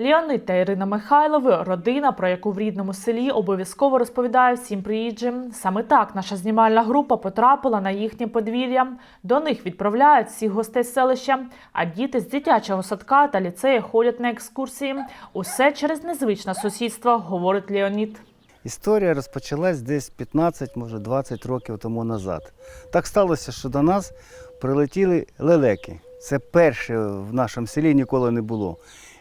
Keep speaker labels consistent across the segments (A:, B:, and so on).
A: Леонид та Ірина Михайлови родина, про яку в рідному селі обов'язково розповідає всім приїжджим. Саме так наша знімальна група потрапила на їхнє подвір'я. До них відправляють всіх гостей селища, а діти з дитячого садка та ліцею ходять на екскурсії. Усе через незвичне сусідство, говорить Леонід.
B: Історія розпочалась десь 15, може 20 років тому назад. Так сталося, що до нас прилетіли лелеки. Це перше в нашому селі ніколи не було.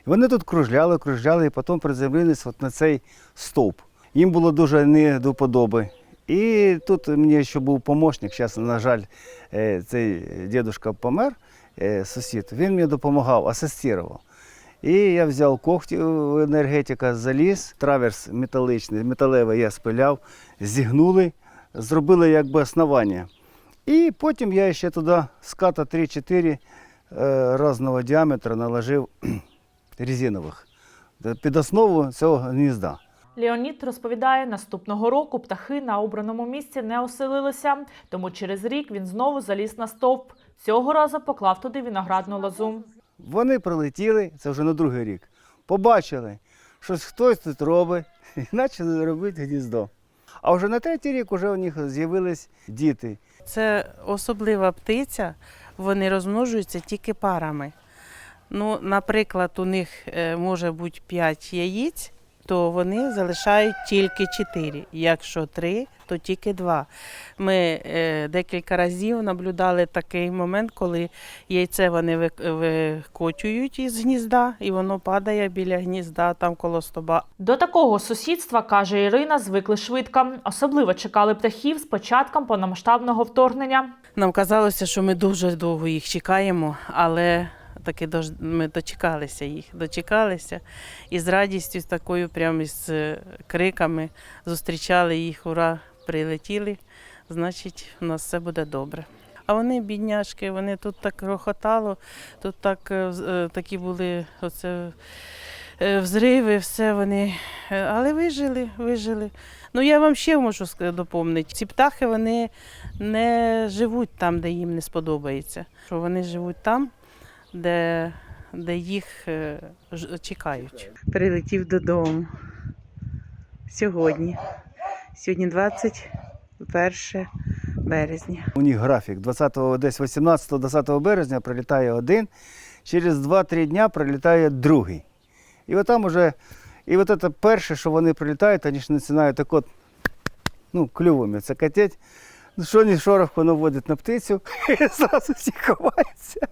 B: Вони тут кружляли, кружляли і потім приземлились от на цей стовп. Їм було дуже не до подоби. І тут мені ще був помощник, зараз, на жаль, е, цей дідусь помер, е, сусід, він мені допомагав, асистував. І я взяв когті енергетика, заліз, траверс металичний, металевий я спиляв, зігнули, зробили якби основання. І потім я ще туди ската 3-4 е, різного діаметра наложив резинових під основу цього гнізда.
A: Леонід розповідає, наступного року птахи на обраному місці не оселилися, тому через рік він знову заліз на стовп. Цього разу поклав туди виноградну лозу.
B: Вони прилетіли, це вже на другий рік, побачили, що хтось тут робить, і почали робити гніздо. А вже на третій рік вже у них з'явились діти.
C: Це особлива птиця, вони розмножуються тільки парами. Ну, наприклад, у них е, може бути 5 яєць, то вони залишають тільки 4. Якщо 3, то тільки 2. Ми е, декілька разів наблюдали такий момент, коли яйце вони викочують із гнізда, і воно падає біля гнізда, там коло стоба.
A: До такого сусідства, каже Ірина, звикли швидко. Особливо чекали птахів з початком повномасштабного вторгнення.
C: Нам казалося, що ми дуже довго їх чекаємо, але таки ми дочекалися їх, дочекалися і з радістю з такою, прямо із е, криками зустрічали їх, ура, прилетіли, значить, у нас все буде добре. А вони, бідняшки, вони тут так рохотало, тут так, е, е, такі були оце, взриви, все вони. Але вижили, вижили. Ну я вам ще можу доповнити. Ці птахи вони не живуть там, де їм не сподобається. Що вони живуть там, де, де їх е, ж- чекають. Прилетів додому сьогодні. Сьогодні 21 березня.
B: У них графік 20, десь 18-20 березня прилітає один, через 2-3 дня прилітає другий. І от там уже, і от це перше, що вони прилітають, вони ж починають так от, ну, клювами це катять. Ну, що ні шорох воно вводить на птицю, і зразу всі ховаються.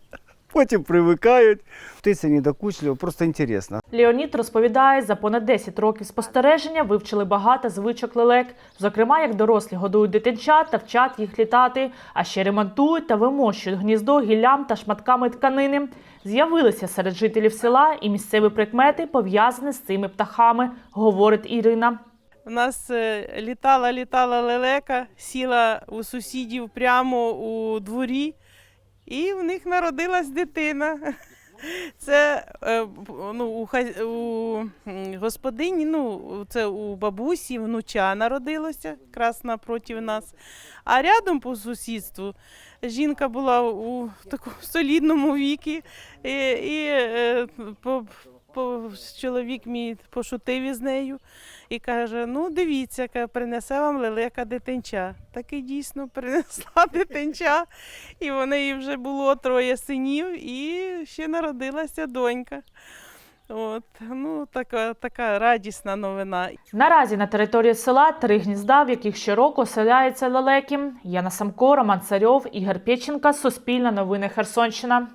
B: Потім привикають. Птиця недокучлива, просто інтересно.
A: Леонід розповідає, за понад 10 років спостереження вивчили багато звичок лелек. Зокрема, як дорослі годують дитинчат та вчать їх літати, а ще ремонтують та вимощують гніздо гіллям та шматками тканини. З'явилися серед жителів села і місцеві прикмети, пов'язані з цими птахами, говорить Ірина.
C: У нас е, літала, літала лелека, сіла у сусідів прямо у дворі, і в них народилась дитина. Це е, ну, у, у господині, ну, це у бабусі внуча народилося, якраз напроти нас. А рядом по сусідству жінка була у такому солідному віці, і, і е, по, чоловік мій пошутив із нею і каже: ну дивіться, принесе вам лелека дитинча. Так і дійсно принесла дитинча, і в неї вже було троє синів, і ще народилася донька. От, ну, така, така радісна новина.
A: Наразі на території села три гнізда, в яких щороку оселяються лелеки. Яна Самко, Роман Царьов, Ігор Пєченка, Суспільне новини Херсонщина.